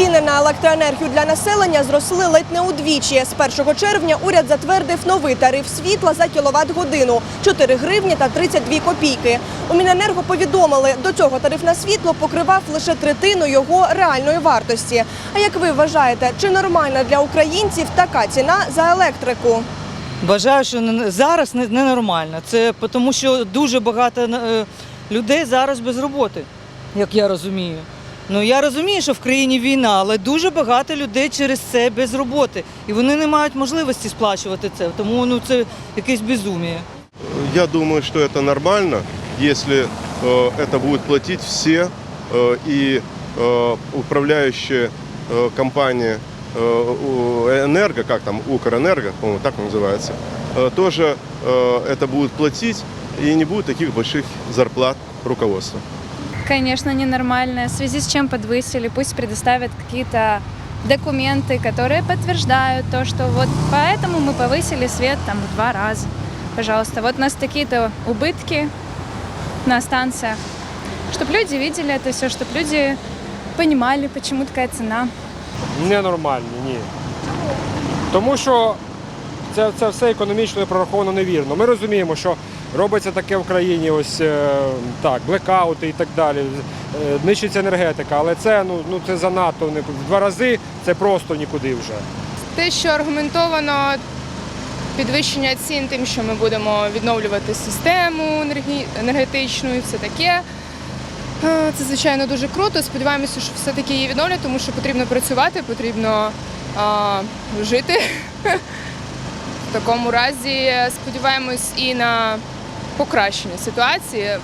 Ціни на електроенергію для населення зросли ледь не удвічі. З 1 червня уряд затвердив новий тариф світла за кіловат годину 4 гривні та 32 копійки. У Міненерго повідомили, до цього тариф на світло покривав лише третину його реальної вартості. А як ви вважаєте, чи нормальна для українців така ціна за електрику? Вважаю, що зараз не- ненормально. Це тому, що дуже багато е, людей зараз без роботи, як я розумію. Ну я розумію, що в країні війна, але дуже багато людей через це без роботи. І вони не мають можливості сплачувати це. Тому ну це якесь безумие. Я думаю, что это нормально, если э, это будут платить все э, и э, управляющие э, компании э, у- энерго, как там, Укрэнерго, по-моему, так он называется, э, тоже э, это будут платить и не будет таких больших зарплат руководства. Конечно, ненормальное. В связи с чем подвысили, пусть предоставят какие-то документы, которые подтверждают то, что вот поэтому мы повысили свет там в два раза. Пожалуйста, вот у нас такие-то убытки на станциях. Чтобы люди видели это все, чтобы люди понимали, почему такая цена. Ненормальні, ні. Тому що це, це все економічно і прораховано невірно. Ми розуміємо, що робиться таке в країні, ось е, так, блекаути і так далі, е, нищиться енергетика, але це ну, ну це занадто в два рази це просто нікуди вже. те, що аргументовано підвищення цін тим, що ми будемо відновлювати систему енергетичну і все таке. Е, Це, звичайно, дуже круто. Сподіваємося, що все-таки її відновлять, тому що потрібно працювати, потрібно а, жити. В такому разі сподіваємось і на покращення ситуації.